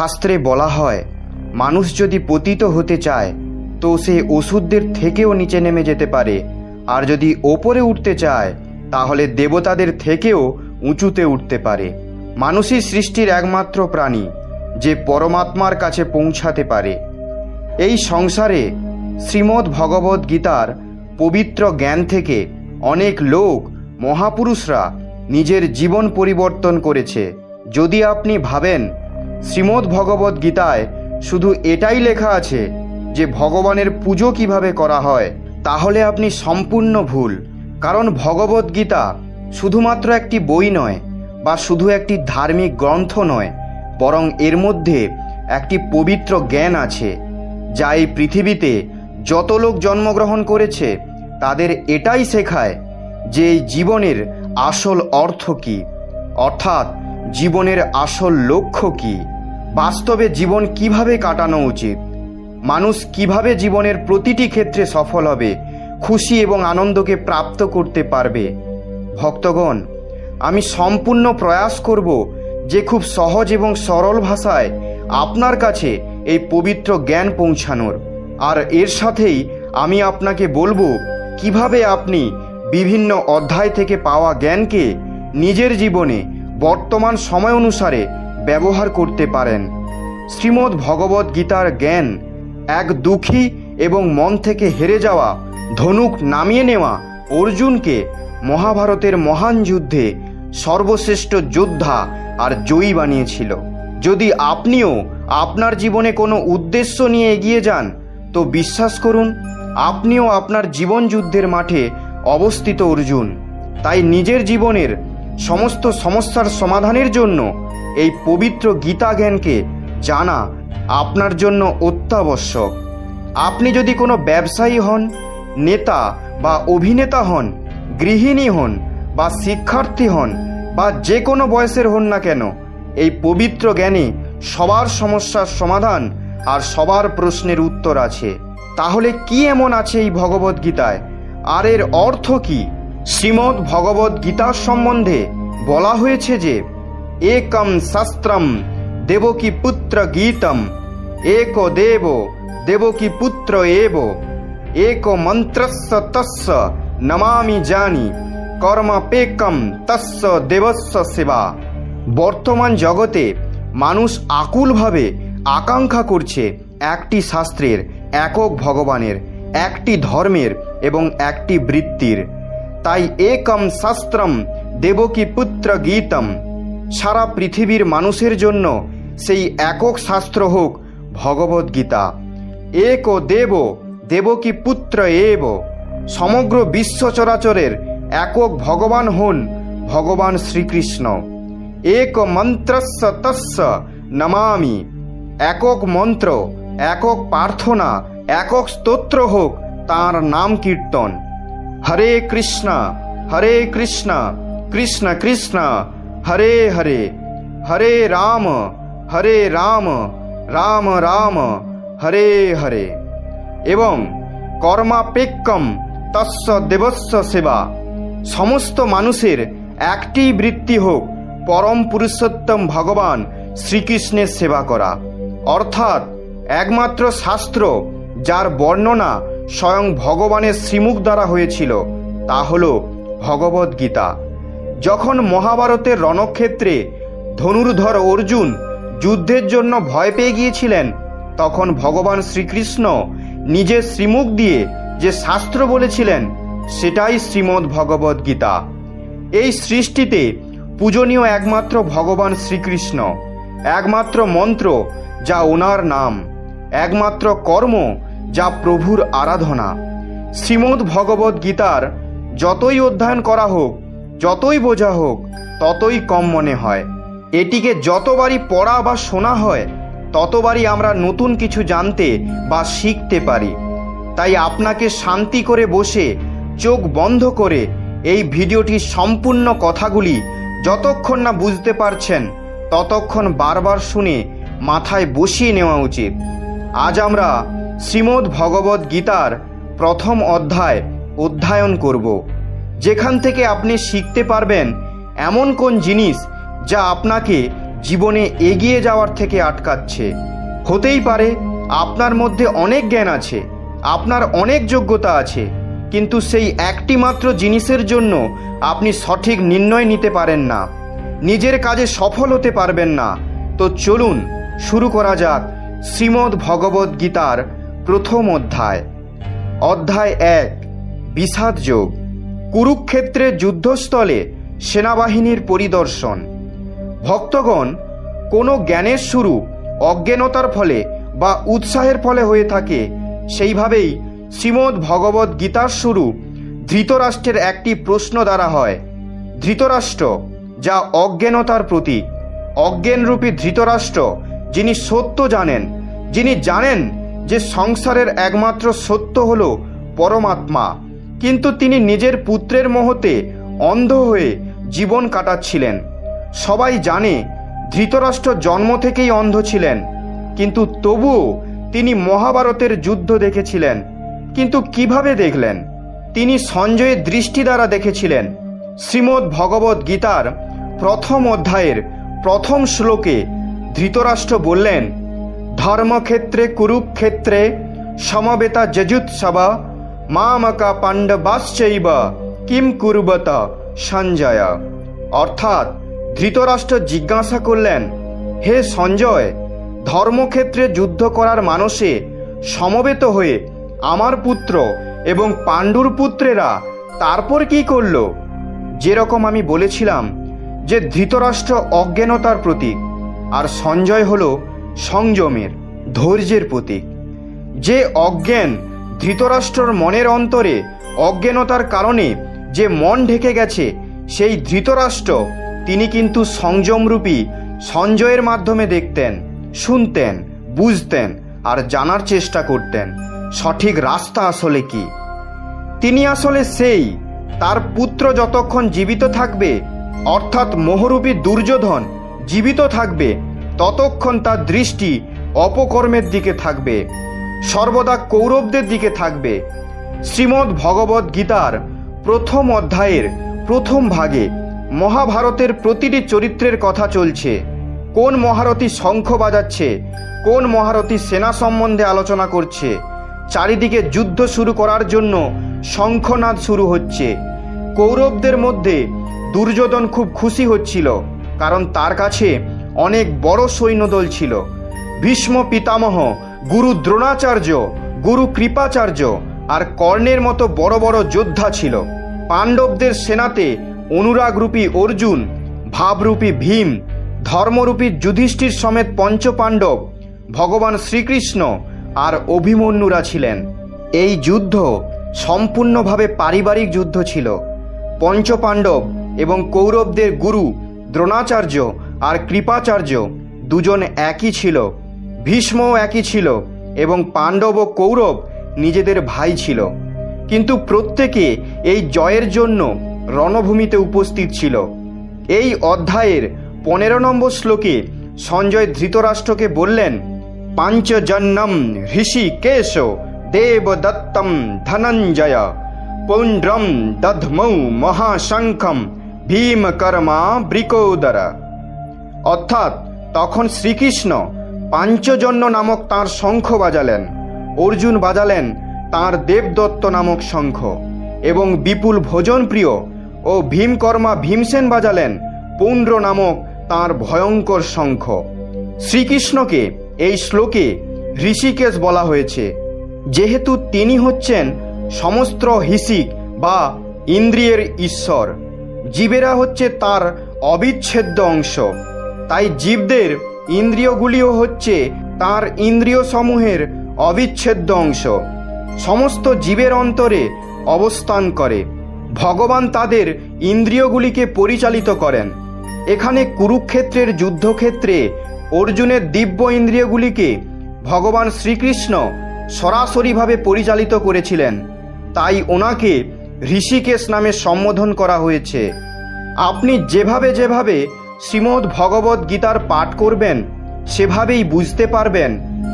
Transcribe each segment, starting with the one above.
শাস্ত্রে বলা হয়, মানুষ যদি পতিত হতে চায়, তো সে ওষুধদের থেকেও নিচে নেমে যেতে পারে। আর যদি ওপরে উঠতে চায়, তাহলে দেবতাদের থেকেও উঁচুতে উঠতে পারে। মানুষই সৃষ্টির একমাত্র প্রাণী, যে পরমাত্মার কাছে পৌঁছাতে পারে। এই সংসারে শ্রীমদ্ ভগবদ্ গীতার পবিত্র জ্ঞান থেকে অনেক লোক, মহাপুরুষরা নিজের জীবন পরিবর্তন করেছে। যদি আপনি ভাবেন শ্রীমদ্ ভগবদ্ গীতায় শুধু এটাই লেখা আছে যে ভগবানের পুজো কীভাবে করা হয়, তাহলে আপনি সম্পূর্ণ ভুল। কারণ ভগবদ্ গীতা শুধুমাত্র একটি বই নয়, বা শুধু একটি ধার্মিক গ্রন্থ নয়, বরং এর মধ্যে একটি পবিত্র জ্ঞান আছে, যা এই পৃথিবীতে যত লোক জন্মগ্রহণ করেছে, তাদের এটাই শেখায় যে জীবনের আসল অর্থ কী। অর্থাৎ জীবনের আসল লক্ষ্য কী। বাস্তবে জীবন কীভাবে কাটানো উচিত? মানুষ কীভাবে জীবনের প্রতিটি ক্ষেত্রে সফল হবে, খুশি এবং আনন্দকে প্রাপ্ত করতে পারবে? ভক্তগণ, আমি সম্পূর্ণ প্রয়াস করব যে খুব সহজ এবং সরল ভাষায় আপনার কাছে এই পবিত্র জ্ঞান পৌঁছানোর। আর এর সাথেই আমি আপনাকে বলব, কীভাবে আপনি বিভিন্ন অধ্যায় থেকে পাওয়া জ্ঞানকে নিজের জীবনে বর্তমান সময় অনুসারে ব্যবহার করতে পারেন। শ্রীমদ্ ভগবদ গীতার জ্ঞান এক দুঃখী এবং মন থেকে হেরে যাওয়া, ধনুক নামিয়ে নেওয়া অর্জুনকে মহাভারতের মহান যুদ্ধে সর্বশ্রেষ্ঠ যোদ্ধা আর জয়ী বানিয়েছিল। যদি আপনিও আপনার জীবনে কোনো উদ্দেশ্য নিয়ে এগিয়ে যান, তো বিশ্বাস করুন, আপনিও আপনার জীবন যুদ্ধের মাঠে অবস্থিত অর্জুন। তাই নিজের জীবনের সমস্ত সমস্যার সমাধানের জন্য এই পবিত্র গীতা জ্ঞানকে জানা আপনার জন্য অত্যাবশ্যক। আপনি যদি কোনো ব্যবসায়ী হন, নেতা বা অভিনেতা হন, গৃহিণী হন বা শিক্ষার্থী হন বা যে কোনো বয়সের হন না কেন, এই পবিত্র জ্ঞানে সবার সমস্যার সমাধান আর সবার প্রশ্নের উত্তর আছে। তাহলে কি এমন আছে এই ভগবদ্গীতায়? আর এর অর্থ কি? শ্রীমদ্ ভগবদ গীতার সম্বন্ধে বলা হয়েছে যে, একম শাস্ত্রম দেবকী পুত্র গীতম, এক দেব দেবকী পুত্র এব, এক মন্ত্রস্য তস্য নমামি জানি কর্মাপেকম তস্য দেবস্য সেবা। বর্তমান জগতে মানুষ আকুলভাবে আকাঙ্ক্ষা করছে একটি শাস্ত্রের, একক ভগবানের, একটি ধর্মের এবং একটি বৃত্তির। তাই একম শাস্ত্রম দেবকী পুত্র গীতম। সারা পৃথিবীর মানুষের জন্য সেই একক শাস্ত্র হোক ভগবদ গীতা এক ও দেব, দেবকী পুত্র এব। সমগ্র বিশ্ব চরাচরের একক ভগবান হন ভগবান শ্রীকৃষ্ণ। এক মন্ত্রস্য তস্য নমামি। একক মন্ত্র, একক প্রার্থনা, একক স্তোত্র হোক তার নাম কীর্তন। হরে কৃষ্ণ হরে কৃষ্ণ কৃষ্ণ কৃষ্ণ, হরে হরে হরে রাম হরে রাম রাম রাম, হরে হরে। এবং কর্মাপেক্ষম তস্য দেবস্য সেবা। সমস্ত মানুষের একটি বৃত্তি হোক, পরম পুরুষোত্তম ভগবান শ্রীকৃষ্ণের সেবা করা। অর্থাৎ একমাত্র শাস্ত্র যার বর্ণনা স্বয়ং ভগবানের শ্রীমুখ দ্বারা হয়েছিল, তা হল ভগবদ গীতা। যখন মহাভারতের রণক্ষেত্রে ধনুর্ধর অর্জুন যুদ্ধের জন্য ভয় পেয়ে গিয়েছিলেন, তখন ভগবান শ্রীকৃষ্ণ নিজের শ্রীমুখ দিয়ে যে শাস্ত্র বলেছিলেন, সেটাই শ্রীমদ্ ভগবদ গীতা। এই সৃষ্টিতে পূজনীয় একমাত্র ভগবান শ্রীকৃষ্ণ, একমাত্র মন্ত্র যা ওনার নাম, একমাত্র কর্ম যা প্রভুর আরাধনা। শ্রীমদ্ ভগবদ গীতার যতই অধ্যয়ন করা হোক, যতই বোঝা হোক, ততই কম মনে হয়। এটিকে যতবারই পড়া বা শোনা হয়, ততবারই আমরা নতুন কিছু জানতে বা শিখতে পারি। তাই আপনাকে শান্তি করে বসে, চোখ বন্ধ করে এই ভিডিওটির সম্পূর্ণ কথাগুলি যতক্ষণ না বুঝতে পারছেন, ততক্ষণ বারবার শুনে মাথায় বসিয়ে নেওয়া উচিত। আজ আমরা শ্রীমদ্ ভগবদ গীতার প্রথম অধ্যায় অধ্যয়ন করব। যেখান থেকে আপনি শিখতে পারবেন এমন কোন জিনিস যা আপনাকে জীবনে এগিয়ে যাওয়ার থেকে আটকাচ্ছে। হতেই পারে আপনার মধ্যে অনেক জ্ঞান আছে, আপনার অনেক যোগ্যতা আছে, কিন্তু সেই একটি মাত্র জিনিসের জন্য আপনি সঠিক নির্ণয় নিতে পারেন না, নিজের কাজে সফল হতে পারবেন না। তো চলুন শুরু করা যাক শ্রীমদ্ ভগবদ্ গীতার প্রথম অধ্যায় অধ্যায় এক, বিষাদ যোগ কুরুক্ষেত্রের যুদ্ধস্থলে সেনাবাহিনীর পরিদর্শন। ভক্তগণ, কোনো জ্ঞানের শুরু অজ্ঞানতার ফলে বা উৎসাহের ফলে হয়ে থাকে, সেইভাবেই শ্রীমদ্ ভগবদ্ গীতার শুরু ধৃতরাষ্ট্রের একটি প্রশ্ন দ্বারা হয়। ধৃতরাষ্ট্র, যা অজ্ঞানতার প্রতীক। অজ্ঞানরূপী ধৃতরাষ্ট্র যিনি সত্য জানেন, যিনি জানেন যে সংসারের একমাত্র সত্য হল পরমাত্মা, কিন্তু তিনি নিজের পুত্রের মোহতে অন্ধ হয়ে জীবন কাটাচ্ছিলেন। সবাই জানে ধৃতরাষ্ট্র জন্ম থেকেই অন্ধ ছিলেন, কিন্তু তবুও তিনি মহাভারতের যুদ্ধ দেখেছিলেন। কিন্তু কীভাবে দেখলেন? তিনি সঞ্জয়ের দৃষ্টি দ্বারা দেখেছিলেন। শ্রীমদ্ ভগবদ্ গীতার প্রথম অধ্যায়ের প্রথম শ্লোকে ধৃতরাষ্ট্র বললেন ধর্মক্ষেত্রে, কুরুক্ষেত্রে, সমবেতা যজুৎসবা, মামকা পাণ্ডবাশ্চৈব, কিম কুর্বত, সঞ্জয়। অর্থাৎ ধৃতরাষ্ট্র জিজ্ঞাসা করলেন, হে সঞ্জয়, ধর্মক্ষেত্রে যুদ্ধ করার মানসে সমবেত হয়ে আমার পুত্র এবং পাণ্ডুর পুত্রেরা তারপর কি করল? যেরকম আমি বলেছিলাম যে ধৃতরাষ্ট্র অজ্ঞানতার প্রতীক, আর সঞ্জয় হল সংযমের, ধৈর্যের প্রতীক। যে অজ্ঞান ধৃতরাষ্ট্রর মনের অন্তরে অজ্ঞানতার কারণে যে মন ঢেকে গেছে, সেই ধৃতরাষ্ট্র তিনি কিন্তু সংযমরূপী সঞ্জয়ের মাধ্যমে দেখতেন, শুনতেন, বুঝতেন আর জানার চেষ্টা করতেন। সঠিক রাস্তা আসলে কি? তিনি আসলে সেই, তার পুত্র যতক্ষণ জীবিত থাকবে, অর্থাৎ মোহরূপী দুর্যোধন জীবিত থাকবে ততক্ষণ তার দৃষ্টি অপকর্মের দিকে থাকবে, সর্বদা কৌরবদের দিকে থাকবে। শ্রীমদ্ ভগবদ্ গীতার প্রথম অধ্যায়ের প্রথম ভাগে মহাভারতের প্রতিটি চরিত্রের কথা চলছে। কোন মহারথী শঙ্খ বাজাচ্ছে, কোন মহারথী সেনা সম্বন্ধে আলোচনা করছে, চারিদিকে যুদ্ধ শুরু করার জন্য শঙ্খনাদ শুরু হচ্ছে। কৌরবদের মধ্যে দুর্যোধন খুব খুশি হচ্ছিল, কারণ তার কাছে অনেক বড় সৈন্যদল ছিল। ভীষ্ম পিতামহ, গুরু দ্রোণাচার্য, গুরু কৃপাচার্য আর কর্ণের মতো বড় বড় যোদ্ধা ছিল। পাণ্ডবদের সেনাতে অনুরাগরূপী অর্জুন, ভাবরূপী ভীম, ধর্মরূপী যুধিষ্ঠির সমেত পঞ্চপাণ্ডব, ভগবান শ্রীকৃষ্ণ আর অভিমন্যুরা ছিলেন। এই যুদ্ধ সম্পূর্ণভাবে পারিবারিক যুদ্ধ ছিল। পঞ্চপাণ্ডব এবং কৌরবদের গুরু দ্রোণাচার্য আর কৃপাচার্য দুজন একই ছিল, ভীষ্মও একই ছিল এবং পাণ্ডব ও কৌরব নিজেদের ভাই ছিল। কিন্তু প্রত্যেকে এই জয়ের জন্য রণভূমিতে উপস্থিত ছিল। এই অধ্যায়ের পনেরো নম্বর শ্লোকে সঞ্জয় ধৃতরাষ্ট্রকে বললেন, পাঞ্চজন্যম ঋষি কেশ দেবদত্তম ধনঞ্জয়, পৌণ্ড্রম দধমৌ মহাশঙ্খম ভীমকর্মা বৃকোদর। অর্থাৎ তখন শ্রীকৃষ্ণ পাঞ্চজন্য নামক তাঁর শঙ্খ বাজালেন। অর্জুন বাজালেন তাঁর দেবদত্ত নামক শঙ্খ এবং বিপুল ভোজনপ্রিয় ও ভীমকর্মা ভীমসেন বাজালেন পৌণ্ড্র নামক তাঁর ভয়ঙ্কর শঙ্খ। শ্রীকৃষ্ণকে এই শ্লোকে ঋষিকেশ বলা হয়েছে। যেহেতু তিনি হচ্ছেন সমস্ত হিসিক বা ইন্দ্রিয়ের ঈশ্বর, জীবেরা হচ্ছে তার অবিচ্ছেদ্য অংশ। তাই জীবদের ইন্দ্রিয়গুলিও হচ্ছে তার ইন্দ্রিয় সমূহের অবিচ্ছেদ্য অংশ। সমস্ত জীবের অন্তরে অবস্থান করে। ভগবান তাদের ইন্দ্রিয়গুলিকে পরিচালিত করেন। এখানে কুরুক্ষেত্রের যুদ্ধক্ষেত্রে অর্জুনের দিব্য ইন্দ্রিয়গুলিকে ভগবান শ্রীকৃষ্ণ সরাসরিভাবে পরিচালিত করেছিলেন। তাই ওনাকে ঋষিকেশ নামে সম্বোধন করা হয়েছে। আপনি যেভাবে যেভাবে শ্রীমদ্ ভগবদ্ গীতার পাঠ করবেন, সেভাবেই বুঝতে পারবেন।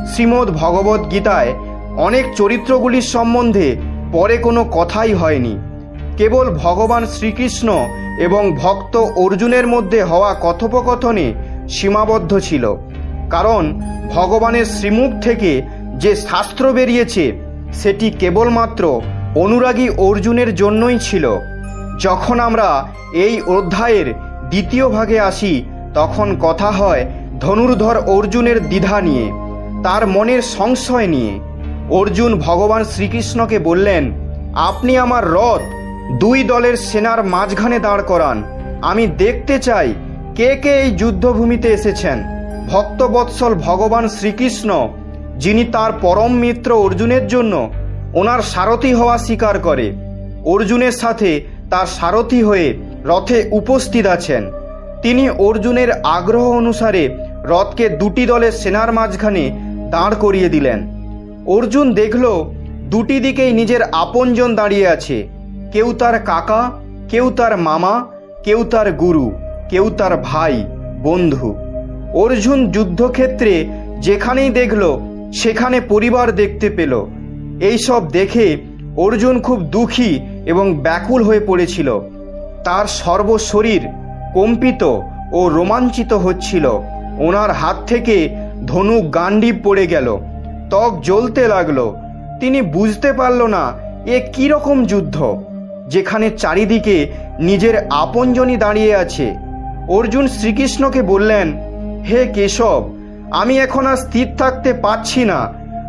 শ্রীমদ্ ভগবদ্ গীতায় অনেক চরিত্রগুলির সম্বন্ধে পরে কোনো কথাই হয়নি। কেবল ভগবান শ্রীকৃষ্ণ এবং ভক্ত অর্জুনের মধ্যে হওয়া কথোপকথনে সীমাবদ্ধ ছিল। কারণ ভগবানের শ্রীমুখ থেকে যে শাস্ত্র বেরিয়েছে, সেটি কেবলমাত্র অনুরাগী অর্জুনের জন্যই ছিল। যখন আমরা এই অধ্যায়ের দ্বিতীয় ভাগে আসি, তখন কথা হয় ধনুর্ধর অর্জুনের দ্বিধা নিয়ে, তার মনের সংশয় নিয়ে। অর্জুন ভগবান শ্রীকৃষ্ণকে বললেন, আপনি আমার রথ দুই দলের সেনার মাঝখানে দাঁড় করান। আমি দেখতে চাই কে কে এই যুদ্ধভূমিতে এসেছেন। ভক্তবৎসল ভগবান শ্রীকৃষ্ণ, যিনি তার পরম মিত্র অর্জুনের জন্য ওনার সারথি হওয়া স্বীকার করে। অর্জুনের সাথে তার সারথি হয়ে রথে উপস্থিত আছেন। তিনি অর্জুনের আগ্রহ অনুসারে রথকে দুটি দলের সেনার মাঝখানে দাঁড় করিয়ে দিলেন। অর্জুন দেখল, দুটি দিকেই নিজের আপনজন দাঁড়িয়ে আছে। কেউ তার কাকা, কেউ তার মামা, কেউ তার গুরু, কেউ তার ভাই, বন্ধু। অর্জুন যুদ্ধক্ষেত্রে যেখানেই দেখল, সেখানে পরিবার দেখতে পেল। এইসব দেখে অর্জুন খুব দুঃখী এবং ব্যাকুল হয়ে পড়েছিল। তার সর্বশরীর কম্পিত ও রোমাঞ্চিত হচ্ছিল। ওনার হাত থেকে ধনু গান্ডীব পড়ে গেল। ত্বক জ্বলতে লাগল। তিনি বুঝতে পারল না, এ কী রকম যুদ্ধ, যেখানে চারিদিকে নিজের আপনজনই দাঁড়িয়ে আছে। অর্জুন শ্রীকৃষ্ণকে বললেন, হে কেশব, আমি এখন আর স্থির থাকতে পারছি না।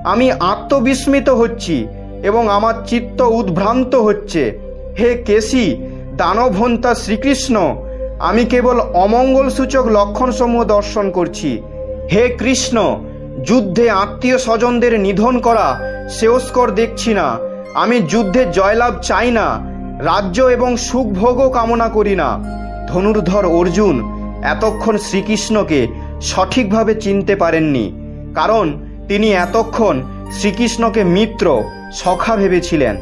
আমি আত্মবিস্মিত হচ্ছি এবং আমার চিত্ত উদ্ভ্রান্ত হচ্ছে। হে কেশি দানভন্তা শ্রীকৃষ্ণ, আমি কেবল অমঙ্গল সূচক লক্ষণসমূহ দর্শন করছি। হে কৃষ্ণ, যুদ্ধে আত্মীয় স্বজনদের নিধন করা শ্রেয়স্কর দেখছি না। আমি যুদ্ধে জয়লাভ চাই না, রাজ্য এবং সুখভোগও কামনা করি না। ধনুর্ধর অর্জুন, এতক্ষণ শ্রীকৃষ্ণকে সঠিকভাবে চিনতে পারেননি, কারণ তিনি এতক্ষণ শ্রীকৃষ্ণকে মিত্র, সখা ভেবেছিলেন।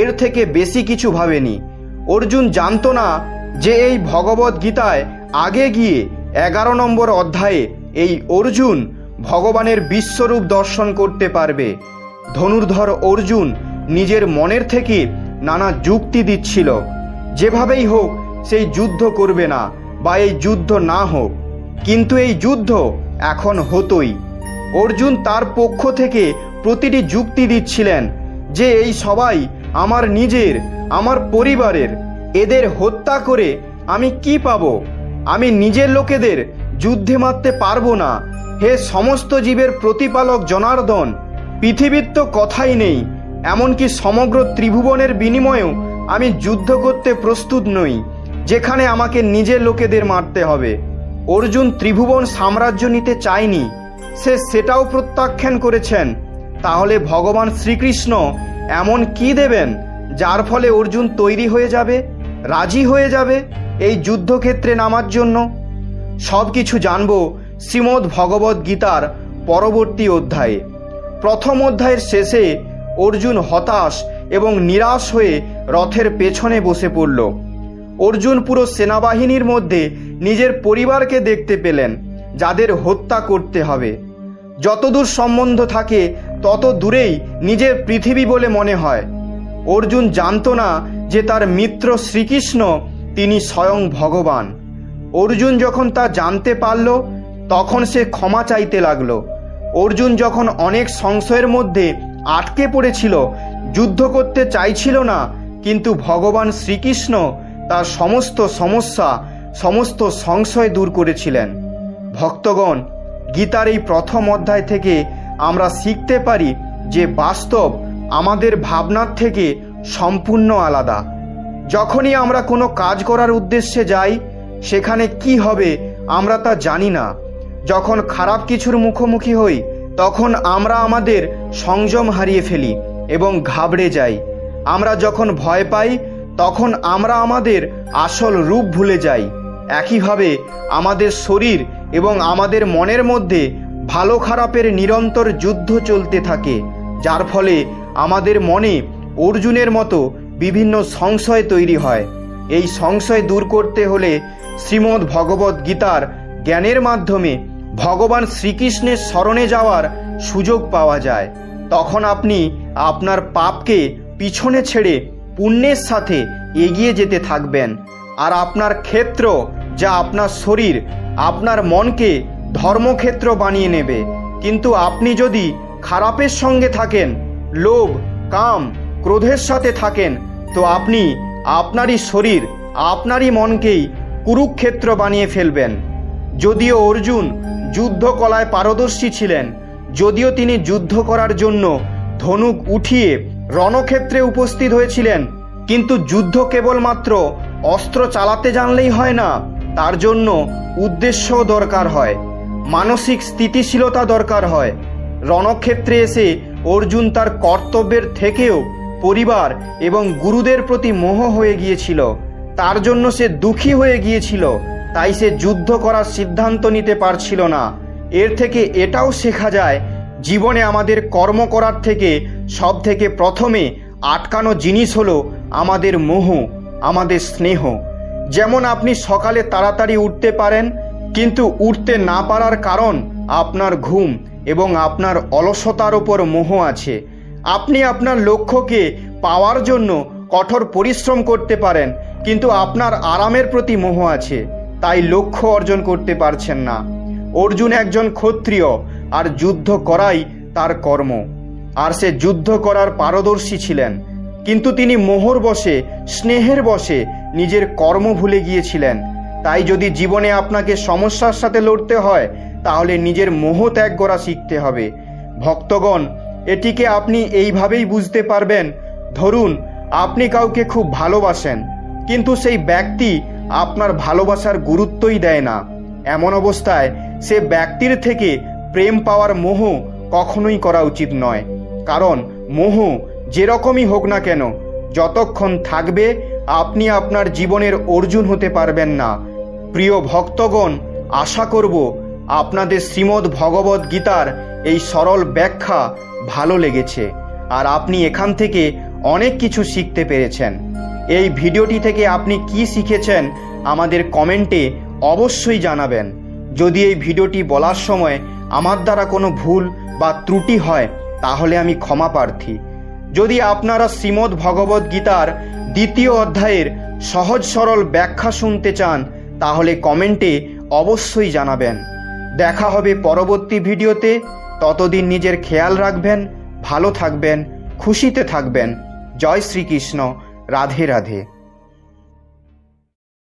এর থেকে বেশি কিছু ভাবেনি। অর্জুন জানতো না যে এই ভগবত গীতায় আগে গিয়ে এগারো নম্বর অধ্যায়ে এই অর্জুন ভগবানের বিশ্বরূপ দর্শন করতে পারবে। ধনুর্ধর অর্জুন নিজের মনের থেকে নানা যুক্তি দিচ্ছিল। যেভাবেই হোক, সেই যুদ্ধ করবে না বা এই যুদ্ধ না হোক, কিন্তু এই যুদ্ধ এখন হতোই। অর্জুন তার পক্ষ থেকে প্রতিটি যুক্তি দিচ্ছিলেন যে এই সবাই আমার নিজের, আমার পরিবারের, এদের হত্যা করে আমি কি পাব? আমি নিজের লোকেদের যুদ্ধে মারতে পারব না। হে সমস্ত জীবের প্রতিপালক জনার্দন, পৃথিবীর তো কথাই নেই, এমনকি সমগ্র ত্রিভুবনের বিনিময়েও আমি যুদ্ধ করতে প্রস্তুত নই, যেখানে আমাকে নিজের লোকেদের মারতে হবে। অর্জুন ত্রিভুবন সাম্রাজ্য নিতে চায়নি, সে সেটাও প্রত্যাখ্যান করেছেন। তাহলে ভগবান শ্রীকৃষ্ণ এমন কি দেবেন যার ফলে অর্জুন তৈরি হয়ে যাবে, রাজি হয়ে যাবে এই যুদ্ধক্ষেত্রে নামার জন্য? সব কিছু জানব শ্রীমদ্ ভগবদ গীতার পরবর্তী অধ্যায়ে। প্রথম অধ্যায়ের শেষে অর্জুন হতাশ এবং নিরাশ হয়ে রথের পেছনে বসে পড়ল। অর্জুন পুরো সেনাবাহিনীর মধ্যে নিজের পরিবারকে দেখতে পেলেন, যাদের হত্যা করতে হবে। যতদূর সম্বন্ধ থাকে তত দূরেই নিজের পৃথিবী বলে মনে হয়। অর্জুন জানতো না যে তার মিত্র শ্রীকৃষ্ণ তিনি স্বয়ং ভগবান। অর্জুন যখন তা জানতে পারল, তখন সে ক্ষমা চাইতে লাগল। অর্জুন যখন অনেক সংশয়ের মধ্যে আটকে পড়েছিল, যুদ্ধ করতে চাইছিল না, কিন্তু ভগবান শ্রীকৃষ্ণ তার সমস্ত সমস্যা, সমস্ত সংশয় দূর করেছিলেন। ভক্তগণ, গীতার এই প্রথম অধ্যায় থেকে আমরা শিখতে পারি যে বাস্তব আমাদের ভাবনার থেকে সম্পূর্ণ আলাদা। যখনই আমরা কোনো কাজ করার উদ্দেশ্যে যাই, সেখানে কি হবে আমরা তা জানি না। যখন খারাপ কিছুর মুখোমুখি হই, তখন আমরা আমাদের সংযম হারিয়ে ফেলি এবং ঘাবড়ে যাই। আমরা যখন ভয় পাই, তখন আমরা আমাদের আসল রূপ ভুলে যাই। একইভাবে আমাদের শরীর এবং আমাদের মনের মধ্যে ভালো খারাপের নিরন্তর যুদ্ধ চলতে থাকে, যার ফলে আমাদের মনে অর্জুনের মতো বিভিন্ন সংশয় তৈরি হয়। এই সংশয় দূর করতে হলে শ্রীমদ্ ভগবত গীতার জ্ঞানের মাধ্যমে ভগবান শ্রীকৃষ্ণের স্মরণে যাওয়ার সুযোগ পাওয়া যায়। তখন আপনি আপনার পাপকে পিছনে ছেড়ে পুণ্যের সাথে এগিয়ে যেতে থাকবেন। আর আপনার ক্ষেত্র, যা আপনার শরীর, আপনার মনকে ধর্মক্ষেত্র বানিয়ে নেবে। কিন্তু আপনি যদি খারাপের সঙ্গে থাকেন, লোভ, কাম, ক্রোধের সাথে থাকেন, তো আপনি আপনারই শরীর, আপনারই মনকেই কুরুক্ষেত্র বানিয়ে ফেলবেন। যদিও অর্জুন যুদ্ধকলায় পারদর্শী ছিলেন, যদিও তিনি যুদ্ধ করার জন্য ধনুক উঠিয়ে রণক্ষেত্রে উপস্থিত হয়েছিলেন, কিন্তু যুদ্ধ কেবলমাত্র অস্ত্র চালাতে জানলেই হয় না, তার জন্য উদ্দেশ্যও দরকার হয়। মানসিক স্থিতিশীলতা দরকার হয়। রণক্ষেত্রে এসে অর্জুন তার কর্তব্যের থেকেও পরিবার এবং গুরুদের প্রতি মোহ হয়ে গিয়েছিল। তার জন্য সে দুঃখী হয়ে গিয়েছিল, তাই সে যুদ্ধ করার সিদ্ধান্ত নিতে পারছিল না। এর থেকে এটাও শেখা যায়, জীবনে আমাদের কর্ম করার থেকে সব থেকে প্রথমে আটকানো জিনিস হলো আমাদের মোহ, আমাদের স্নেহ। যেমন আপনি সকালে তাড়াতাড়ি উঠতে পারেন কিন্তু উঠতে না পারার কারণ আপনার ঘুম এবং আপনার অলসতার ওপর মোহ আছে। আপনি আপনার লক্ষ্যকে পাওয়ার জন্য কঠোর পরিশ্রম করতে পারেন, কিন্তু আপনার আরামের প্রতি মোহ আছে, তাই লক্ষ্য অর্জন করতে পারছেন না। অর্জুন একজন ক্ষত্রিয়, আর যুদ্ধ করাই তার কর্ম। আর সে যুদ্ধ করার পারদর্শী ছিলেন, কিন্তু তিনি মোহর বসে, স্নেহের বসে নিজের কর্ম ভুলে গিয়েছিলেন। তাই যদি জীবনে আপনাকে সমস্যার সাথে লড়তে হয়, তাহলে নিজের মোহ ত্যাগ করা শিখতে হবে। ভক্তগণ, এটিকে আপনি এইভাবেই বুঝতে পারবেন, ধরুন, আপনি কাউকে খুব ভালোবাসেন, কিন্তু সেই ব্যক্তি আপনার ভালোবাসার গুরুত্বই দেয় না। এমন অবস্থায় সে ব্যক্তির থেকে প্রেম পাওয়ার মোহ কখনোই করা উচিত নয়। কারণ, মোহ যেরকমই হোক না কেন, যতক্ষণ থাকবে, আপনি আপনার জীবনের অর্জুন হতে পারবেন না। প্রিয় ভক্তগণ, আশা করব আপনাদের শ্রীমদ্ ভগবত গীতার এই সরল ব্যাখ্যা ভালো লেগেছে আর আপনি এখান থেকে অনেক কিছু শিখতে পেরেছেন। এই ভিডিওটি থেকে আপনি কি শিখেছেন আমাদের কমেন্টে অবশ্যই জানাবেন। যদি এই ভিডিওটি বলার সময় আমার দ্বারা কোনো ভুল বা ত্রুটি হয়, তাহলে আমি ক্ষমা প্রার্থী। যদি আপনারা শ্রীমদ্ ভগবত গীতার দ্বিতীয় অধ্যায়ের সহজ সরল ব্যাখ্যা শুনতে চান তাহলে কমেন্টে অবশ্যই জানাবেন। দেখা হবে পরবর্তী ভিডিওতে। ততদিন নিজের খেয়াল রাখবেন, ভালো থাকবেন, খুশিতে থাকবেন। জয় শ্রীকৃষ্ণ। রাধে রাধে।